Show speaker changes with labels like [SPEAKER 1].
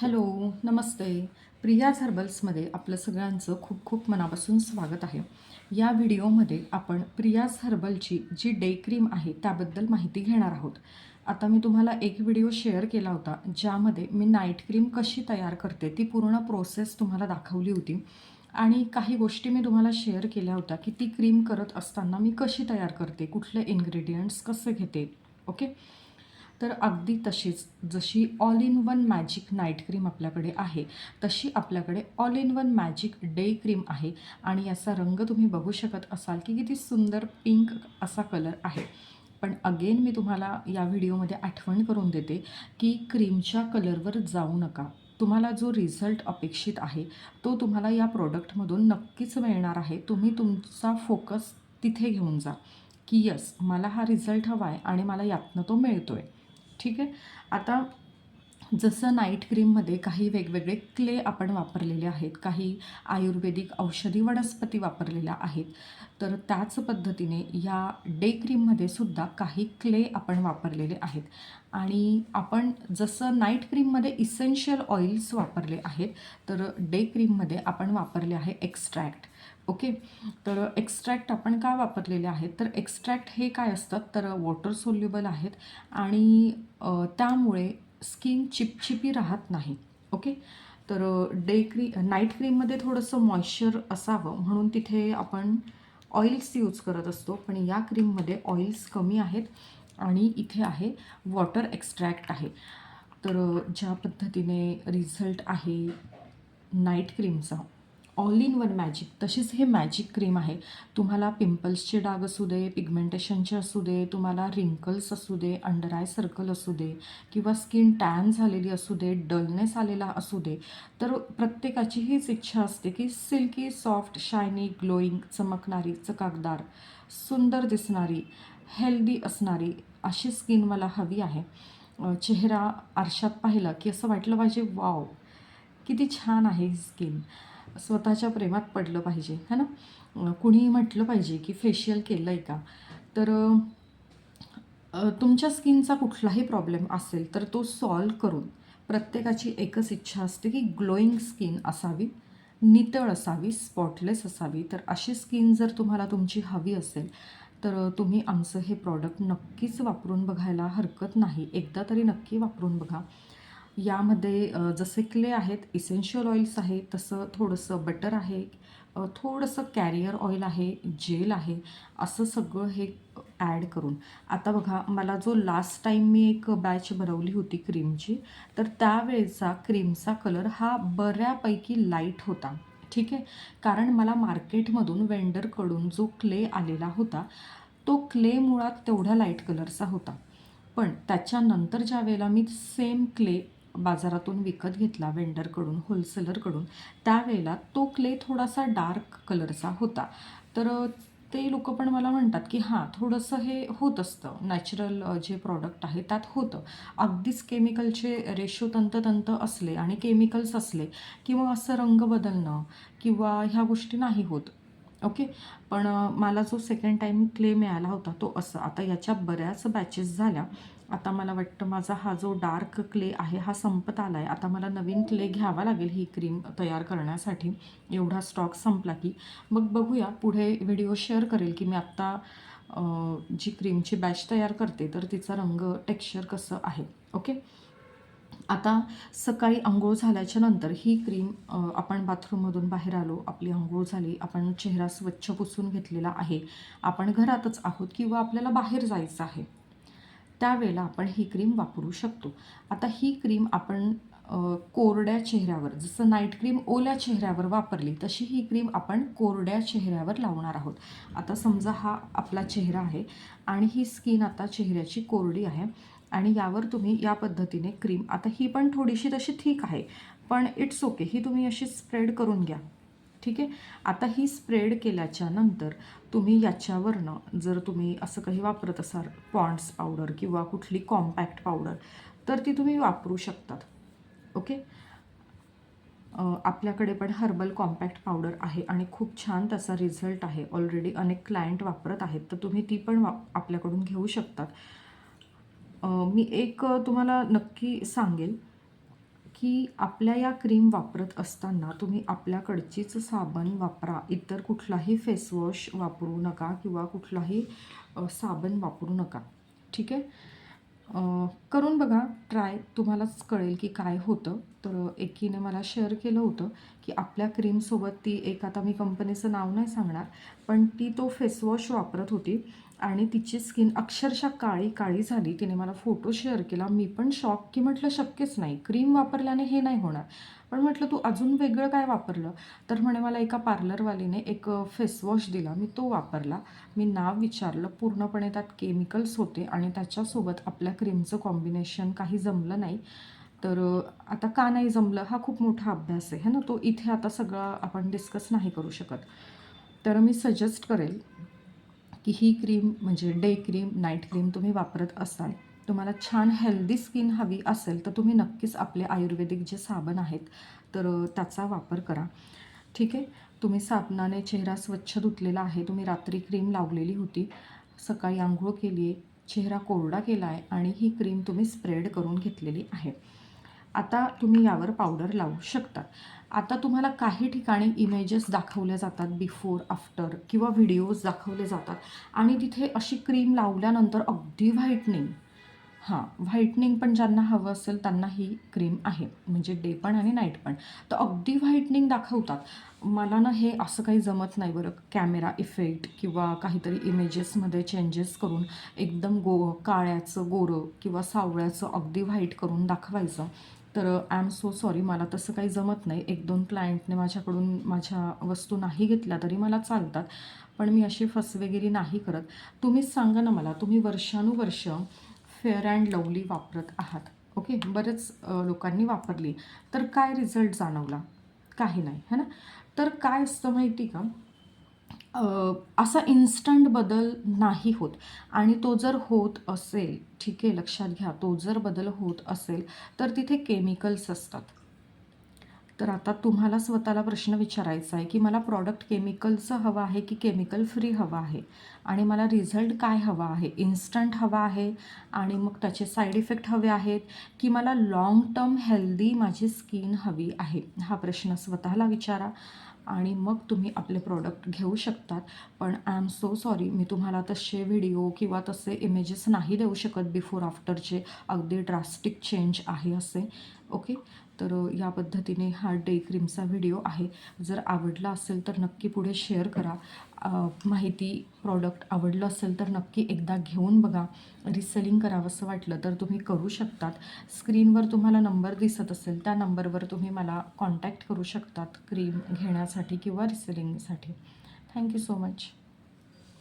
[SPEAKER 1] Hello नमस्ते. प्रियाज हर्बल्समध्ये आपलं सगळ्यांचं खूप खूप मनापासून स्वागत आहे. या व्हिडिओमध्ये आपण प्रियाज हर्बलची जी डे क्रीम आहे त्याबद्दल माहिती घेणार आहोत. आता मी तुम्हाला एक व्हिडिओ शेअर केला होता ज्यामध्ये मी नाईट क्रीम कशी तयार करते ती पूर्ण प्रोसेस तुम्हाला दाखवली होती. आणि काही गोष्टी मी तुम्हाला शेअर केल्या होत्या की ती क्रीम करत असताना मी कशी तयार करते कुठले इन्ग्रेडियंट्स कसे घेते ओके? तर अगदी तशीच जशी all in one magic night cream आपल्याकडे आहे तशी आपल्याकडे all in one magic day cream आहे. आणि याचा रंग तुम्ही बघू शकत असाल की किती सुंदर पिंक असा कलर आहे. पण अगेन मी तुम्हाला या व्हिडिओमध्ये आठवण करून देते की क्रीमच्या कलरवर जाऊ नका. तुम्हाला जो रिझल्ट अपेक्षित आहे तो तुम्हाला या प्रोडक्टमधून नक्कीच मिळणार आहे. तुम्ही तुमचा फोकस तिथे घेऊन जा. की यस मला हा रिझल्ट हवा आहे आणि मला यातनं तो मिळतो आहे ठीक आहे. आता जसं नाईट क्रीममध्ये काही वेगवेगळे क्ले आपण वापरलेले आहेत काही आयुर्वेदिक औषधी वनस्पती वापरलेल्या आहेत तर त्याच पद्धतीने या डे क्रीममध्ये सुद्धा काही क्ले आपण वापरलेले आहेत. आणि आपण जसं नाईट क्रीममध्ये इसेन्शियल ऑइल्स वापरले आहेत तर डे क्रीममध्ये आपण वापरले आहे एक्स्ट्रॅक्ट ओके तर एक्स्ट्रॅक्ट आपण का वापरलेले आहेत? तर एक्स्ट्रॅक्ट हे काय असतात तर वॉटर सोल्युबल आहेत आणि त्यामुळे स्किन चिपचिपी राहत नाही ओके? तर डे क्री नाईट क्रीममध्ये थोडंसं मॉइश्चर असावं म्हणून तिथे आपण ऑइल्स यूज करत असतो पण या क्रीममध्ये ऑइल्स कमी आहेत आणि इथे आहे वॉटर एक्स्ट्रॅक्ट आहे. तर ज्या पद्धतीने रिझल्ट आहे नाईट क्रीमचा ऑल इन वन मॅजिक तशीच हे मॅजिक क्रीम आहे. तुम्हाला पिंपल्सचे डाग असू दे पिगमेंटेशनचे असू दे तुम्हाला रिंकल्स असू दे अंडर आय सर्कल असू दे किंवा स्किन टॅन झालेली असू दे डलनेस आलेला असू दे तर प्रत्येकाची हीच इच्छा असते की सिल्की सॉफ्ट शायनी ग्लोईंग चमकणारी चकाकदार सुंदर दिसणारी हेल्दी असणारी अशी स्किन मला हवी आहे. चेहरा आरशात पाहिला की असं वाटलं पाहिजे वाव किती छान आहे ही स्किन स्वतःच्या प्रेमात पडलं पाहिजे है ना? कुणीही म्हटलं पाहिजे की फेशियल केलं आहे का? तर तुमच्या स्किनचा कुठलाही प्रॉब्लेम असेल तर तो सॉल्व करून प्रत्येकाची एकच इच्छा असते की ग्लोईंग स्किन असावी नितळ असावी स्पॉटलेस असावी. तर अशी स्किन जर तुम्हाला तुमची हवी असेल तर तुम्ही आमचं हे प्रॉडक्ट नक्कीच वापरून बघायला हरकत नाही. एकदा तरी नक्की वापरून बघा. यामध्ये जसे क्ले आहेत इसेन्शियल ऑइल्स आहे तसं थोडंसं बटर आहे थोडंसं कॅरियर ऑइल आहे जेल आहे असं सगळं हे ॲड करून. आता बघा मला जो लास्ट टाईम मी एक बॅच बनवली होती क्रीमची तर त्यावेळेचा क्रीमचा कलर हा बऱ्यापैकी लाइट होता. ठीक आहे? कारण मला मार्केटमधून वेंडरकडून जो क्ले आलेला होता तो क्ले मुळात तेवढ्या लाइट कलरचा होता. पण त्याच्यानंतर ज्या वेळेला मी सेम क्ले बाजारातून विकत घेतला वेंडरकडून होलसेलरकडून त्यावेळेला तो क्ले थोडासा डार्क कलरचा होता. तर ते लोक पण मला म्हणतात की हां थोडंसं हे होत असतं. नॅचरल जे प्रॉडक्ट आहे त्यात होतं. अगदीच केमिकलचे रेशो तंततंत असले आणि केमिकल्स असले किंवा असं रंग बदलणं किंवा ह्या गोष्टी नाही होत. ओके? पण मला जो सेकंड टाईम क्ले मिळाला होता तो असं. आता याच्या बऱ्याच बॅचेस झाल्या. आता मला वाटतं माझा हा जो डार्क क्ले आहे हा संपत आला आहे आता मला नवीन क्ले घ्यावा लागेल ही क्रीम तयार करण्यासाठी. एवढा स्टॉक संपला की. मग बघूया पुढे व्हिडिओ शेअर करेल की मी आत्ता जी क्रीमची बॅच तयार करते तर तिचा रंग टेक्स्चर कसं आहे. ओके? आता सकाळी आंघोळ झाल्याच्यानंतर ही क्रीम आपण बाथरूममधून बाहेर आलो आपली आंघोळ झाली आपण चेहरा स्वच्छ पुसून घेतलेला आहे. आपण घरातच आहोत किंवा आपल्याला बाहेर जायचं आहे. त्यावेळेला आपण ही क्रीम वापरू शकतो. आता ही क्रीम आपण कोरड्या चेहऱ्यावर जसं नाईट क्रीम ओल्या चेहऱ्यावर वापरली तशी ही क्रीम आपण कोरड्या चेहऱ्यावर लावणार आहोत. आता समजा हा आपला चेहरा आहे आणि ही स्किन आता चेहऱ्याची कोरडी आहे आणि यावर तुम्ही या पद्धतीने क्रीम आता ही पण थोडीशी तशी ठीक आहे पण इट्स ओके ही तुम्ही अशी स्प्रेड करून घ्या. ठीक आहे? आता ही स्प्रेड केल्याच्यानंतर तुम्ही याच्यावरनं जर तुम्ही असं काही वापरत असाल पॉन्ड्स पावडर किंवा कुठली कॉम्पॅक्ट पावडर तर ती तुम्ही वापरू शकतात. ओके? आपल्याकडे पण हर्बल कॉम्पॅक्ट पावडर आहे आणि खूप छान त्याचा रिझल्ट आहे. ऑलरेडी अनेक क्लायंट वापरत आहेत तर तुम्ही ती पण वा आपल्याकडून घेऊ शकतात. मी एक तुम्हाला नक्की सांगेल. की आपल्या या क्रीम वापरत असताना तुम्ही आपल्याकडचीच साबण वापरा. इतर कुठलाही फेसवॉश वापरू नका किंवा कुठलाही साबण वापरू नका. ठीक आहे? करून बघा. ट्राय तुम्हालाच कळेल की काय होतं. तर एकीने मला शेअर केलं होतं की आपल्या क्रीमसोबत ती एक आता मी कंपनीचं नाव नाही सांगणार पण ती तो फेसवॉश वापरत होती आणि तिची स्किन अक्षरशः काळी काळी झाली. तिने मला फोटो शेअर केला. मी पण शॉक की म्हटलं शक्यच नाही. क्रीम वापरल्याने हे नाही होणार. पण म्हटलं तू अजून वेगळं काय वापरलं? तर म्हणे मला एका पार्लरवालीने एक फेसवॉश दिला. मी तो वापरला. मी नाव विचारलं. पूर्णपणे त्यात केमिकल्स होते आणि त्याच्यासोबत आपल्या क्रीमचं कॉम्बिनेशन काही जमलं नाही. तर आता का नाही जमलं हा खूप मोठा अभ्यास आहे है ना? तो इथे आता सगळं आपण डिस्कस नाही करू शकत. तर मी सजेस्ट करेल की ही क्रीम म्हणजे डे क्रीम नाईट क्रीम तुम्ही वापरत असाल तुम्हाला छान हेल्दी स्किन हवी असेल तर तुम्ही नक्कीच आपले आयुर्वेदिक जे साबण आहेत तर त्याचा वापर करा. ठीक आहे? तुम्ही साबणाने चेहरा स्वच्छ धुतलेला आहे तुम्ही रात्री क्रीम लावलेली होती सकाळी आंघोळ केली आहे चेहरा कोरडा केला आहे आणि ही क्रीम तुम्ही स्प्रेड करून घेतलेली आहे. आता तुम्ही यावर पावडर लावू शकता. आता तुम्हाला काही ठिकाणी इमेजेस दाखवल्या जातात बिफोर आफ्टर किंवा व्हिडिओज दाखवले जातात. आणि तिथे अशी क्रीम लावल्यानंतर अगदी व्हाईटनिंग हां व्हाईटनिंग पण ज्यांना हवं असेल त्यांना ही क्रीम आहे. म्हणजे डे पण आणि नाईट पण. तर अगदी व्हाईटनिंग दाखवतात. मला ना हे असं काही जमत नाही बरं. कॅमेरा इफेक्ट किंवा काहीतरी इमेजेसमध्ये चेंजेस करून एकदम गो काळ्याचं गोरं किंवा सावळ्याचं अगदी व्हाईट करून दाखवायचं. तर आय एम सो सॉरी मला तसं काही जमत नाही. एक दोन क्लायंटने माझ्याकडून माझ्या वस्तू नाही घेतल्या तरी मला चालतात. पण मी अशी फसवेगिरी नाही करत. तुम्हीच सांगा ना मला. तुम्ही वर्षानुवर्ष फेअर अँड लवली वापरत आहात. ओके बरेच लोकांनी वापरली. तर काय रिझल्ट जाणवला? काही नाही. है ना? तर काय असतं माहिती का? असा इन्स्टंट बदल नाही होत. आणि तो जर होत असेल ठीक आहे लक्षात घ्या तो जर बदल होत असेल तर तिथे केमिकल्स असतात. तर आता तुम्हाला स्वतःला प्रश्न विचारायचा आहे की मला प्रॉडक्ट केमिकलचं हवं आहे की केमिकल फ्री हवं आहे? आणि मला रिझल्ट काय हवा आहे? इन्स्टंट हवा आहे? आणि मग त्याचे साईड इफेक्ट हवे आहेत? की मला लाँग टर्म हेल्दी माझी स्किन हवी आहे? हा प्रश्न स्वतःला विचारा. आणि मग तुम्ही आपले प्रॉडक्ट घेऊ शकतात. पण आय एम सो सॉरी मी तुम्हाला तसे व्हिडिओ किंवा तसे इमेजेस नाही देऊ शकत बिफोर आफ्टरचे अगदी ड्रास्टिक चेंज आहे असे. ओके तर या पद्धतीने हा डे क्रीमचा व्हिडिओ आहे. जर आवडला असेल तर नक्की पुढे शेअर करा. माहिती प्रॉडक्ट आवडलं असेल तर नक्की एकदा घेऊन बघा. रिसेलिंग करावंसं वाटलं तर तुम्ही करू शकतात. स्क्रीनवर तुम्हाला नंबर दिसत असेल त्या नंबरवर तुम्ही मला कॉन्टॅक्ट करू शकतात क्रीम घेण्यासाठी किंवा रिसेलिंगसाठी. Thank you so much.